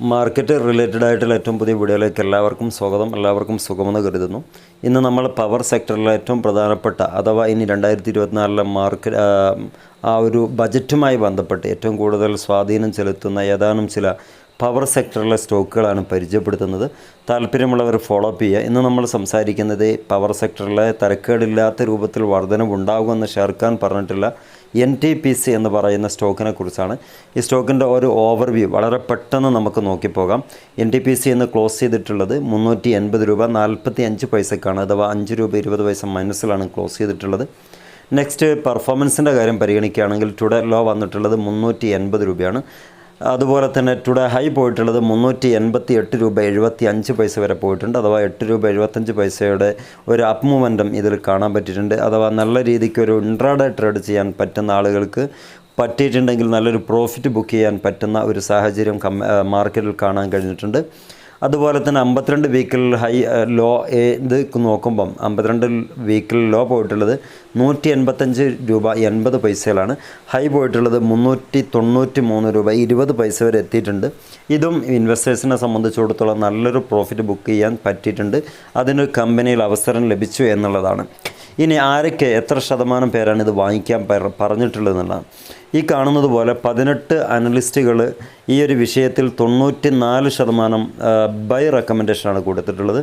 Market related ആയിട്ടുള്ള ഏറ്റവും പുതിയ വീഡിയോയിലേക്ക് എല്ലാവർക്കും സ്വാഗതം. എല്ലാവർക്കും സുഖമെന്ന് കരുതുന്നു. ഇന്ന് നമ്മൾ പവർ സെക്ടറിലെ ഏറ്റവും പ്രധാനപ്പെട്ട അഥവാ ഇനി രണ്ടായിരത്തി ഇരുപത്തിനാലിലെ മാർക്കറ്റ് ആ ഒരു ബജറ്റുമായി ബന്ധപ്പെട്ട് ഏറ്റവും കൂടുതൽ സ്വാധീനം ചെലുത്തുന്ന ഏതാനും ചില പവർ സെക്ടറിലെ സ്റ്റോക്കുകളാണ് പരിചയപ്പെടുത്തുന്നത്. താല്പര്യമുള്ളവർ ഫോളോ അപ്പ് ചെയ്യുക. ഇന്ന് നമ്മൾ സംസാരിക്കുന്നത് പവർ സെക്ടറിലെ തരക്കേടില്ലാത്ത രൂപത്തിൽ വർധനവുണ്ടാകുമെന്ന് ഷെയർഖാൻ പറഞ്ഞിട്ടുള്ള എൻ ടി പി സി എന്ന് പറയുന്ന സ്റ്റോക്കിനെ കുറിച്ചാണ്. ഈ സ്റ്റോക്കിന്റെ ഒരു ഓവർവ്യൂ വളരെ പെട്ടെന്ന് നമുക്ക് നോക്കിപ്പോകാം. എൻ ടി പി സി എന്ന് ക്ലോസ് ചെയ്തിട്ടുള്ളത് മുന്നൂറ്റി എൺപത് രൂപ നാൽപ്പത്തി അഞ്ച് പൈസക്കാണ് അഥവാ അഞ്ച് രൂപ ഇരുപത് പൈസ മൈനസിലാണ് ക്ലോസ് ചെയ്തിട്ടുള്ളത്. നെക്സ്റ്റ് പെർഫോമൻസിന്റെ കാര്യം പരിഗണിക്കുകയാണെങ്കിൽ ടുഡേ ലോ വന്നിട്ടുള്ളത് മുന്നൂറ്റി എൺപത് രൂപയാണ്. അതുപോലെ തന്നെ ടുഡേ ഹൈ പോയിട്ടുള്ളത് മുന്നൂറ്റി എൺപത്തി എട്ട് രൂപ എഴുപത്തി അഞ്ച് പൈസ വരെ പോയിട്ടുണ്ട്. അഥവാ എട്ട് രൂപ എഴുപത്തഞ്ച് പൈസയുടെ ഒരു അപ് മൂവ്മെന്റും ഇതിൽ കാണാൻ പറ്റിയിട്ടുണ്ട്. അഥവാ നല്ല രീതിക്ക് ഒരു ഇൻട്രാഡേ ട്രേഡ് ചെയ്യാൻ പറ്റുന്ന ആളുകൾക്ക് പറ്റിയിട്ടുണ്ടെങ്കിൽ നല്ലൊരു പ്രോഫിറ്റ് ബുക്ക് ചെയ്യാൻ പറ്റുന്ന ഒരു സാഹചര്യം മാർക്കറ്റിൽ കാണാൻ കഴിഞ്ഞിട്ടുണ്ട്. അതുപോലെ തന്നെ അമ്പത്തിരണ്ട് വീക്കിൽ ഹൈ ലോ ഇത് നോക്കുമ്പം അമ്പത്തിരണ്ട് വീക്കിൽ ലോ പോയിട്ടുള്ളത് നൂറ്റി എൺപത്തഞ്ച് രൂപ എൺപത് പൈസകളാണ് ഹൈ പോയിട്ടുള്ളത് മുന്നൂറ്റി തൊണ്ണൂറ്റി മൂന്ന് രൂപ ഇരുപത് പൈസ വരെ എത്തിയിട്ടുണ്ട്. ഇതും ഇൻവെസ്റ്റേഴ്സിനെ സംബന്ധിച്ചിടത്തോളം നല്ലൊരു പ്രോഫിറ്റ് ബുക്ക് ചെയ്യാൻ പറ്റിയിട്ടുണ്ട്. അതിന് കമ്പനിയിൽ അവസരം ലഭിച്ചു എന്നുള്ളതാണ്. ഇനി ആരൊക്കെ എത്ര ശതമാനം പേരാണ് ഇത് വാങ്ങിക്കാൻ പറഞ്ഞിട്ടുള്ളതെന്നുള്ള. ഈ കാണുന്നത് പോലെ പതിനെട്ട് അനലിസ്റ്റുകൾ ഈ ഒരു വിഷയത്തിൽ തൊണ്ണൂറ്റി നാല് ശതമാനം ബൈ റെക്കമെൻഡേഷനാണ് കൊടുത്തിട്ടുള്ളത്.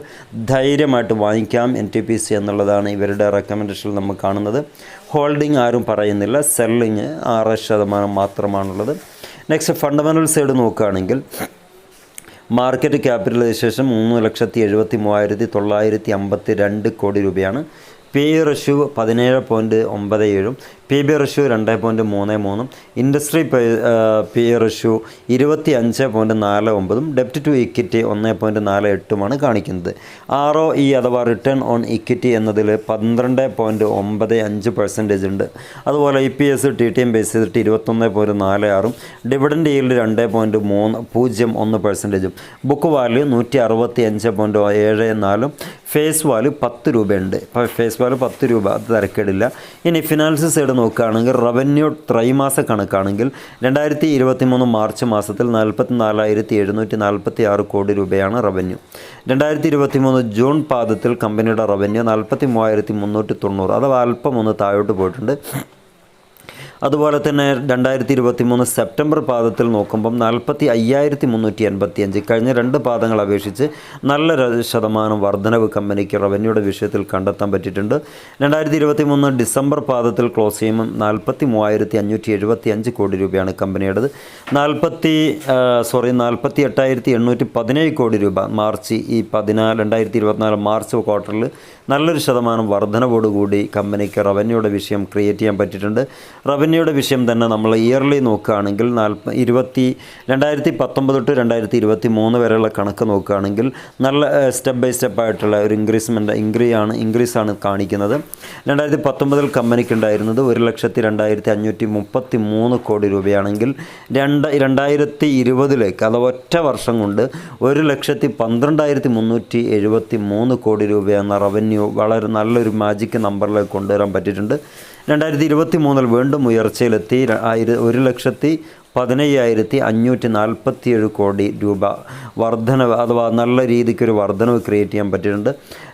ധൈര്യമായിട്ട് വാങ്ങിക്കാം എൻ ടി പി സി എന്നുള്ളതാണ് ഇവരുടെ റെക്കമെൻഡേഷനിൽ നമ്മൾ കാണുന്നത്. ഹോൾഡിംഗ് ആരും പറയുന്നില്ല. സെല്ലിങ് ആറ് ശതമാനം മാത്രമാണുള്ളത്. നെക്സ്റ്റ് ഫണ്ടമെന്റൽ സൈഡ് നോക്കുകയാണെങ്കിൽ മാർക്കറ്റ് ക്യാപിറ്റലൈസേഷൻ മൂന്ന് ലക്ഷത്തി എഴുപത്തി മൂവായിരത്തി തൊള്ളായിരത്തി അമ്പത്തി രണ്ട് കോടി രൂപയാണ്. പി ഇ റഷ്യൂ പതിനേഴ് പോയിന്റ് ഒമ്പത് ഏഴും പി ബി റഷ്യൂ രണ്ട് പോയിന്റ് മൂന്ന് മൂന്നും ഇൻഡസ്ട്രി പി റഷ്യൂ ഇരുപത്തി അഞ്ച് പോയിന്റ് നാല് ഒമ്പതും ഡെപ്റ്റ് ടു ഇക്വിറ്റി ഒന്ന് പോയിന്റ് നാല് എട്ടുമാണ് കാണിക്കുന്നത്. ആർ ഒ ഇ അഥവാ റിട്ടേൺ ഓൺ ഇക്വിറ്റി എന്നതിൽ പന്ത്രണ്ട് പോയിന്റ് ഒമ്പത് അഞ്ച് പെർസെന്റേജ് ഉണ്ട്. അതുപോലെ E P S T T M base ചെയ്തിട്ട് ഇരുപത്തൊന്ന് പോയിന്റ് നാല് ആറും ഡിവിഡൻഡ് ഈൽഡ് രണ്ട് പോയിന്റ് മൂന്ന് പൂജ്യം ഒന്ന് പെർസെന്റേജും ബുക്ക് വാല്യൂ നൂറ്റി അറുപത്തി അഞ്ച് പോയിന്റ് ഏഴ് നാലും ഫേസ് വാല്യൂ പത്ത് രൂപയുണ്ട്. ഇപ്പോൾ ഫേസ് വാല്യൂ പത്ത് രൂപ അത് തിരക്കേടില്ല. ഇനി ഫിനാൻസ് സൈഡ് നോക്കുകയാണെങ്കിൽ റവന്യൂ ത്രൈമാസ കണക്കാണെങ്കിൽ രണ്ടായിരത്തി ഇരുപത്തി മൂന്ന് മാർച്ച് മാസത്തിൽ നാൽപ്പത്തി നാലായിരത്തി എഴുന്നൂറ്റി നാൽപ്പത്തി ആറ് കോടി രൂപയാണ് റവന്യൂ. രണ്ടായിരത്തി ഇരുപത്തി മൂന്ന് ജൂൺ പാദത്തിൽ കമ്പനിയുടെ റവന്യൂ നാൽപ്പത്തി മൂവായിരത്തി മുന്നൂറ്റി തൊണ്ണൂറ് അഥവാ അല്പം ഒന്ന് താഴോട്ട് പോയിട്ടുണ്ട്. അതുപോലെ തന്നെ രണ്ടായിരത്തി ഇരുപത്തി മൂന്ന് സെപ്റ്റംബർ പാദത്തിൽ നോക്കുമ്പം നാൽപ്പത്തി അയ്യായിരത്തി മുന്നൂറ്റി എൺപത്തി അഞ്ച് കഴിഞ്ഞ രണ്ട് പാദങ്ങൾ അപേക്ഷിച്ച് നല്ല ശതമാനം വർധനവ് കമ്പനിക്ക് റവന്യൂയുടെ വിഷയത്തിൽ കണ്ടെത്താൻ പറ്റിയിട്ടുണ്ട്. രണ്ടായിരത്തി ഇരുപത്തി മൂന്ന് ഡിസംബർ പാദത്തിൽ ക്ലോസ് ചെയ്യുമ്പോൾ നാൽപ്പത്തി മൂവായിരത്തി അഞ്ഞൂറ്റി എഴുപത്തി അഞ്ച് കോടി രൂപയാണ് കമ്പനിയുടേത്. നാൽപ്പത്തി സോറി നാൽപ്പത്തി എട്ടായിരത്തി എണ്ണൂറ്റി പതിനേഴ് കോടി രൂപ മാർച്ച് ഈ പതിനാല് രണ്ടായിരത്തി ഇരുപത്തിനാല് മാർച്ച് ക്വാർട്ടറിൽ നല്ലൊരു ശതമാനം വർധനവോടുകൂടി കമ്പനിക്ക് റവന്യൂയുടെ വിഷയം ക്രിയേറ്റ് ചെയ്യാൻ പറ്റിയിട്ടുണ്ട്. റവന്യൂയുടെ വിഷയം തന്നെ നമ്മൾ ഇയർലി നോക്കുകയാണെങ്കിൽ നാൽപ്പ ഇരുപത്തി രണ്ടായിരത്തി പത്തൊമ്പത് തൊട്ട് രണ്ടായിരത്തി ഇരുപത്തി മൂന്ന് വരെയുള്ള കണക്ക് നോക്കുകയാണെങ്കിൽ നല്ല സ്റ്റെപ്പ് ബൈ സ്റ്റെപ്പ് ആയിട്ടുള്ള ഒരു ഇൻക്രീസ്മെന്റ് ഇൻക്രീ ആണ് ഇൻക്രീസാണ് കാണിക്കുന്നത്. രണ്ടായിരത്തി പത്തൊമ്പതിൽ കമ്പനിക്ക് ഉണ്ടായിരുന്നത് ഒരു ലക്ഷത്തി രണ്ടായിരത്തി അഞ്ഞൂറ്റി മുപ്പത്തി മൂന്ന് കോടി രൂപയാണെങ്കിൽ രണ്ട് രണ്ടായിരത്തി ഇരുപതിലേക്ക് അഥവാ ഒറ്റ വർഷം കൊണ്ട് ഒരു ലക്ഷത്തി പന്ത്രണ്ടായിരത്തി മുന്നൂറ്റി എഴുപത്തി മൂന്ന് കോടി രൂപയെന്ന റവന്യൂ വളരെ നല്ലൊരു മാജിക് നമ്പറിലേക്ക് കൊണ്ടുവരാൻ പറ്റിയിട്ടുണ്ട്. രണ്ടായിരത്തി ഇരുപത്തി മൂന്നിൽ വീണ്ടും ഉയർച്ചയിലെത്തി. ഒരു ലക്ഷത്തി പതിനയ്യായിരത്തി അഞ്ഞൂറ്റി നാൽപ്പത്തിയേഴ് കോടി രൂപ വർധനവ് അഥവാ നല്ല രീതിക്കൊരു വർധനവ് ക്രിയേറ്റ് ചെയ്യാൻ പറ്റിയിട്ടുണ്ട്.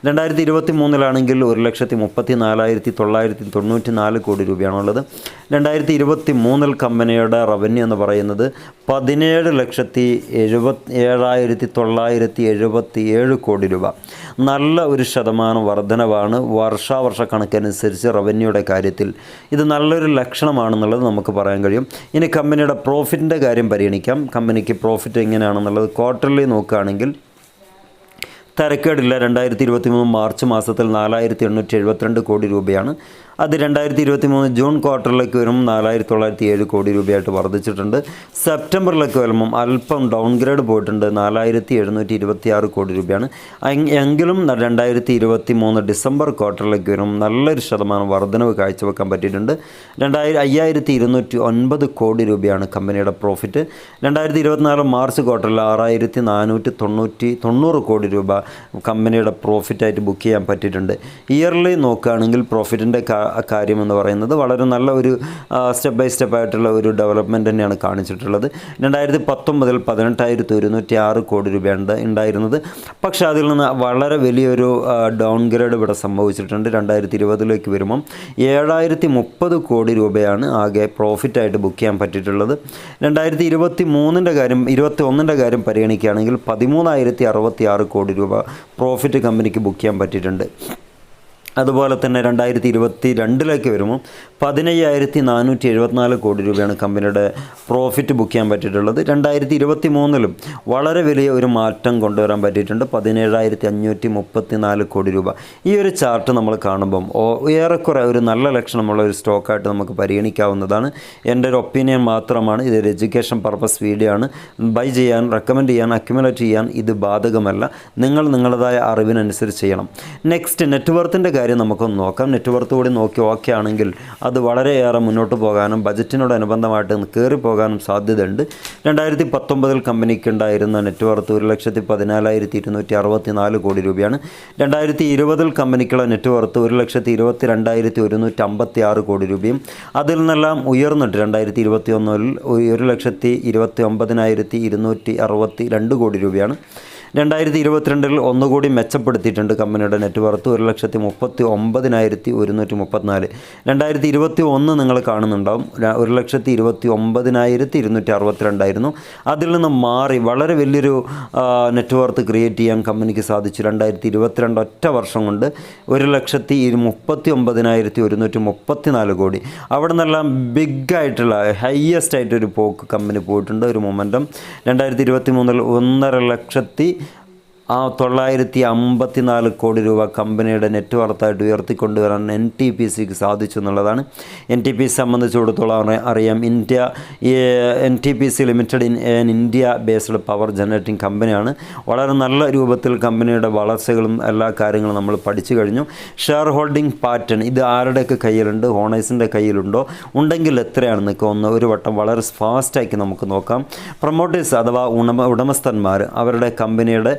രണ്ടായിരത്തി ഇരുപത്തി മൂന്നിലാണെങ്കിൽ ഒരു ലക്ഷത്തി മുപ്പത്തി നാലായിരത്തി തൊള്ളായിരത്തി തൊണ്ണൂറ്റി നാല് കോടി രൂപയാണുള്ളത്. രണ്ടായിരത്തി ഇരുപത്തി മൂന്നിൽ കമ്പനിയുടെ റവന്യൂ എന്ന് പറയുന്നത് പതിനേഴ് ലക്ഷത്തി എഴുപത്തി ഏഴായിരത്തി തൊള്ളായിരത്തി എഴുപത്തി ഏഴ് കോടി രൂപ. നല്ല ഒരു ശതമാനം വർധനവാണ് വർഷാവർഷ കണക്കനുസരിച്ച് റവന്യൂയുടെ കാര്യത്തിൽ. ഇത് നല്ലൊരു ലക്ഷണമാണെന്നുള്ളത് നമുക്ക് പറയാൻ കഴിയും. ഇനി കമ്പനിയുടെ പ്രോഫിറ്റിന്റെ കാര്യം പരിഗണിക്കാം. കമ്പനിക്ക് പ്രോഫിറ്റ് എങ്ങനെയാണെന്നുള്ളത് ക്വാർട്ടർലി നോക്കുകയാണെങ്കിൽ തരക്കേടില്ല. രണ്ടായിരത്തി ഇരുപത്തി മൂന്ന് മാർച്ച് മാസത്തിൽ നാലായിരത്തി എണ്ണൂറ്റി എഴുപത്തിരണ്ട് കോടി രൂപയാണ് അത് രണ്ടായിരത്തി ഇരുപത്തി മൂന്ന് ജൂൺ ക്വാർട്ടറിലേക്ക് വരുമ്പോൾ നാലായിരത്തി തൊള്ളായിരത്തി ഏഴ് കോടി രൂപയായിട്ട് വർദ്ധിച്ചിട്ടുണ്ട്. സെപ്റ്റംബറിലേക്ക് വരുമ്പം അല്പം ഡൗൺഗ്രേഡ് പോയിട്ടുണ്ട്. നാലായിരത്തി എഴുന്നൂറ്റി ഇരുപത്തി ആറ് കോടി രൂപയാണ്. എങ്കിലും രണ്ടായിരത്തി ഇരുപത്തി മൂന്ന് ഡിസംബർ ക്വാർട്ടറിലേക്ക് വരുമ്പോൾ നല്ലൊരു ശതമാനം വർധനവ് കാഴ്ചവെക്കാൻ പറ്റിയിട്ടുണ്ട്. രണ്ടായിരം അയ്യായിരത്തി ഇരുന്നൂറ്റി ഒൻപത് കോടി രൂപയാണ് കമ്പനിയുടെ പ്രോഫിറ്റ്. രണ്ടായിരത്തി ഇരുപത്തിനാല് മാർച്ച് ക്വാർട്ടറിൽ ആറായിരത്തി നാനൂറ്റി തൊണ്ണൂറ്റി തൊണ്ണൂറ് കോടി രൂപ കമ്പനിയുടെ പ്രോഫിറ്റായിട്ട് ബുക്ക് ചെയ്യാൻ പറ്റിയിട്ടുണ്ട്. ഇയർലി നോക്കുകയാണെങ്കിൽ പ്രോഫിറ്റിന്റെ കാര്യം എന്ന് പറയുന്നത് വളരെ നല്ല ഒരു സ്റ്റെപ്പ് ബൈ സ്റ്റെപ്പ് ആയിട്ടുള്ള ഒരു ഡെവലപ്മെന്റ് തന്നെയാണ് കാണിച്ചിട്ടുള്ളത്. രണ്ടായിരത്തി പത്തൊമ്പതിൽ പതിനെട്ടായിരത്തി ഒരുന്നൂറ്റി ആറ് കോടി രൂപയാണ് ഉണ്ടായിരുന്നത്. പക്ഷേ അതിൽ നിന്ന് വളരെ വലിയൊരു ഡൗൺ ഗ്രേഡ് ഇവിടെ സംഭവിച്ചിട്ടുണ്ട്. രണ്ടായിരത്തി ഇരുപതിലേക്ക് വരുമ്പം ഏഴായിരത്തി മുപ്പത് കോടി രൂപയാണ് ആകെ പ്രോഫിറ്റായിട്ട് ബുക്ക് ചെയ്യാൻ പറ്റിയിട്ടുള്ളത്. രണ്ടായിരത്തി ഇരുപത്തി മൂന്നിന്റെ കാര്യം ഇരുപത്തി ഒന്നിന്റെ കാര്യം പരിഗണിക്കുകയാണെങ്കിൽ പതിമൂന്നായിരത്തി അറുപത്തി ആറ് കോടി രൂപ പ്രോഫിറ്റ് കമ്പനിക്ക് ബുക്ക് ചെയ്യാൻ പറ്റിയിട്ടുണ്ട്. അതുപോലെ തന്നെ രണ്ടായിരത്തി ഇരുപത്തി രണ്ടിലേക്ക് വരുമ്പോൾ പതിനയ്യായിരത്തി നാനൂറ്റി എഴുപത്തിനാല് കോടി രൂപയാണ് കമ്പനിയുടെ പ്രോഫിറ്റ് ബുക്ക് ചെയ്യാൻ പറ്റിയിട്ടുള്ളത്. രണ്ടായിരത്തി ഇരുപത്തി മൂന്നിലും വളരെ വലിയ ഒരു മാറ്റം കൊണ്ടുവരാൻ പറ്റിയിട്ടുണ്ട്. പതിനേഴായിരത്തി അഞ്ഞൂറ്റി മുപ്പത്തി നാല് കോടി രൂപ. ഈ ഒരു ചാർട്ട് നമ്മൾ കാണുമ്പം ഏറെക്കുറെ ഒരു നല്ല ലക്ഷണമുള്ള ഒരു സ്റ്റോക്കായിട്ട് നമുക്ക് പരിഗണിക്കാവുന്നതാണ്. എന്റെ ഒരു ഒപ്പീനിയൻ മാത്രമാണ്. ഇതൊരു എഡ്യൂക്കേഷൻ പർപ്പസ് വീഡിയോ ആണ്. ബൈ ചെയ്യാൻ റെക്കമെൻഡ് ചെയ്യാൻ അക്യുമുലേറ്റ് ചെയ്യാൻ ഇത് ബാധകമല്ല. നിങ്ങൾ നിങ്ങളുടേതായ അറിവിനനുസരിച്ച് ചെയ്യണം. നെക്സ്റ്റ് നെറ്റ്വർത്തിന്റെ കാര്യം നമുക്കൊന്ന് നോക്കാം. നെറ്റ്വർത്ത് കൂടി നോക്കി ഓക്കെ ആണെങ്കിൽ അത് വളരെയേറെ മുന്നോട്ട് പോകാനും ബജറ്റിനോട് അനുബന്ധമായിട്ട് കയറി പോകാനും സാധ്യതയുണ്ട്. രണ്ടായിരത്തി പത്തൊമ്പതിൽ കമ്പനിക്ക് ഉണ്ടായിരുന്ന നെറ്റ്വർത്ത് ഒരു ലക്ഷത്തി പതിനാലായിരത്തി ഇരുന്നൂറ്റി അറുപത്തി നാല് കോടി രൂപയാണ്. രണ്ടായിരത്തി ഇരുപതിൽ കമ്പനിക്കുള്ള നെറ്റ്വർത്ത് ഒരു ലക്ഷത്തി ഇരുപത്തി രണ്ടായിരത്തി ഒരുന്നൂറ്റി അമ്പത്തി ആറ് കോടി രൂപയും. അതിൽ നിന്നെല്ലാം ഉയർന്നിട്ട് രണ്ടായിരത്തി ഇരുപത്തി ഒന്നിൽ ഒരു ലക്ഷത്തി ഇരുപത്തി ഒമ്പതിനായിരത്തി ഇരുന്നൂറ്റി അറുപത്തി രണ്ട് കോടി രൂപയാണ്. രണ്ടായിരത്തി ഇരുപത്തിരണ്ടിൽ ഒന്നുകൂടി മെച്ചപ്പെടുത്തിയിട്ടുണ്ട് കമ്പനിയുടെ നെറ്റ് വർത്ത് ഒരു ലക്ഷത്തി മുപ്പത്തി ഒമ്പതിനായിരത്തി ഒരുന്നൂറ്റി മുപ്പത്തിനാല് രണ്ടായിരത്തി ഇരുപത്തി ഒന്ന് നിങ്ങൾ കാണുന്നുണ്ടാവും. ഒരു ലക്ഷത്തി ഇരുപത്തി ഒമ്പതിനായിരത്തി ഇരുന്നൂറ്റി അറുപത്തിരണ്ടായിരുന്നു അതിൽ നിന്ന് മാറി വളരെ വലിയൊരു നെറ്റ് വർത്ത് ക്രിയേറ്റ് ചെയ്യാൻ കമ്പനിക്ക് സാധിച്ചു. രണ്ടായിരത്തി ഇരുപത്തിരണ്ട് ഒറ്റ വർഷം കൊണ്ട് ഒരു ലക്ഷത്തി മുപ്പത്തി ഒമ്പതിനായിരത്തി ഒരുന്നൂറ്റി മുപ്പത്തിനാല് കോടി. അവിടെ നിന്നെല്ലാം ബിഗ് ആയിട്ടുള്ള ഹയസ്റ്റ് ആയിട്ടൊരു പോക്ക് കമ്പനി പോയിട്ടുണ്ട്. ഒരു മൊമെന്റം രണ്ടായിരത്തി ഇരുപത്തി മൂന്നിൽ ഒന്നര ലക്ഷത്തി ആ തൊള്ളായിരത്തി അമ്പത്തി നാല് കോടി രൂപ കമ്പനിയുടെ നെറ്റ് വർത്തായിട്ട് ഉയർത്തിക്കൊണ്ടുവരാൻ എൻ ടി പി സിക്ക് സാധിച്ചു എന്നുള്ളതാണ്. എൻ ടി പി സി സംബന്ധിച്ചിടത്തോളം അറിയാം India N T P C limited in India based power generating കമ്പനിയാണ്. വളരെ നല്ല രൂപത്തിൽ കമ്പനിയുടെ വളർച്ചകളും എല്ലാ കാര്യങ്ങളും നമ്മൾ പഠിച്ചു കഴിഞ്ഞു. ഷെയർ ഹോൾഡിംഗ് പാറ്റേൺ ഇത് ആരുടെയൊക്കെ കയ്യിലുണ്ട്? ഹോണേഴ്സിന്റെ കയ്യിലുണ്ടോ? ഉണ്ടെങ്കിൽ എത്രയാണ്? നിൽക്കുക ഒന്ന് ഒരു വട്ടം വളരെ ഫാസ്റ്റാക്കി നമുക്ക് നോക്കാം. പ്രൊമോട്ടേഴ്സ് അഥവാ ഉടമ ഉടമസ്ഥന്മാർ അവരുടെ കമ്പനിയുടെ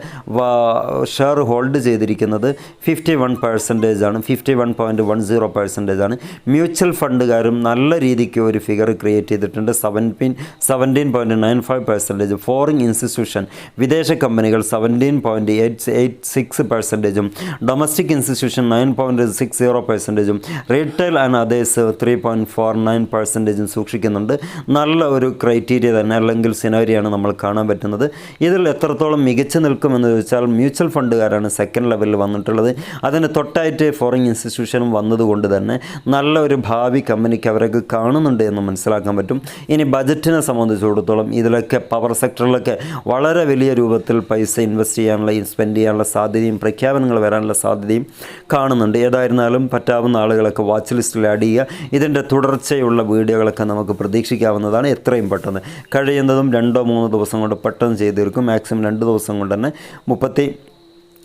ഷെയർ ഹോൾഡ് ചെയ്തിരിക്കുന്നത് ഫിഫ്റ്റി വൺ പെർസെന്റേജ് ആണ്. Fifty one point one zero percentage ആണ്. മ്യൂച്വൽ ഫണ്ടുകാരും നല്ല രീതിക്ക് ഒരു ഫിഗർ ക്രിയേറ്റ് ചെയ്തിട്ടുണ്ട്. Seventeen seventeen point nine five percentage foreign institution വിദേശ കമ്പനികൾ seventeen point eight eight six പെർസെന്റേജും domestic institution nine point six zero പെർസെന്റേജും retail and others three point four nine പെർസെന്റേജും സൂക്ഷിക്കുന്നുണ്ട്. നല്ല ഒരു ക്രൈറ്റീരിയ തന്നെ അല്ലെങ്കിൽ സിനോരിയാണ് നമ്മൾ കാണാൻ പറ്റുന്നത്. ഇതിൽ എത്രത്തോളം മികച്ചു നിൽക്കുമെന്ന് ചോദിച്ചാൽ മ്യൂച്വൽ ഫണ്ടുകാരാണ് സെക്കൻഡ് ലെവലിൽ വന്നിട്ടുള്ളത്. അതിന് തൊട്ടായിട്ട് ഫോറിൻ ഇൻസ്റ്റിറ്റ്യൂഷനും വന്നതുകൊണ്ട് തന്നെ നല്ല ഒരു ഭാവി കമ്പനിക്ക് അവരൊക്കെ കാണുന്നുണ്ട് എന്ന് മനസ്സിലാക്കാൻ പറ്റും. ഇനി ബജറ്റിനെ സംബന്ധിച്ചിടത്തോളം ഇതിലൊക്കെ പവർ സെക്ടറിലൊക്കെ വളരെ വലിയ രൂപത്തിൽ പൈസ ഇൻവെസ്റ്റ് ചെയ്യാനുള്ള സ്പെൻഡ് ചെയ്യാനുള്ള സാധ്യതയും പ്രഖ്യാപനങ്ങൾ വരാനുള്ള സാധ്യതയും കാണുന്നുണ്ട്. ഏതായിരുന്നാലും പറ്റാവുന്ന ആളുകളൊക്കെ വാച്ച് ലിസ്റ്റിൽ ആഡ് ചെയ്യുക. ഇതിന്റെ തുടർച്ചയുള്ള വീഡിയോകളൊക്കെ നമുക്ക് പ്രതീക്ഷിക്കാവുന്നതാണ് എത്രയും പെട്ടെന്ന്. കഴിയുന്നതും രണ്ടോ മൂന്നോ ദിവസം കൊണ്ട് പെട്ടെന്ന് ചെയ്ത് തീർക്കും മാക്സിമം രണ്ട് ദിവസം കൊണ്ട് തന്നെ മുപ്പത്തി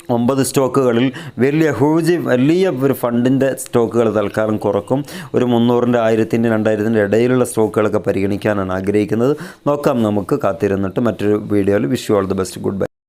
ഒമ്പത് സ്റ്റോക്കുകളിൽ വലിയ ഹൂജ് വലിയ ഒരു ഫണ്ടിന്റെ സ്റ്റോക്കുകൾ തൽക്കാലം കുറക്കും. ഒരു മുന്നൂറിന്റെ ആയിരത്തിന്റെ രണ്ടായിരത്തിന്റെ ഇടയിലുള്ള സ്റ്റോക്കുകളൊക്കെ പരിഗണിക്കാനാണ് ആഗ്രഹിക്കുന്നത്. നോക്കാം നമുക്ക് കാത്തിരുന്നിട്ട് മറ്റൊരു വീഡിയോയിൽ wish you all the best. Goodbye.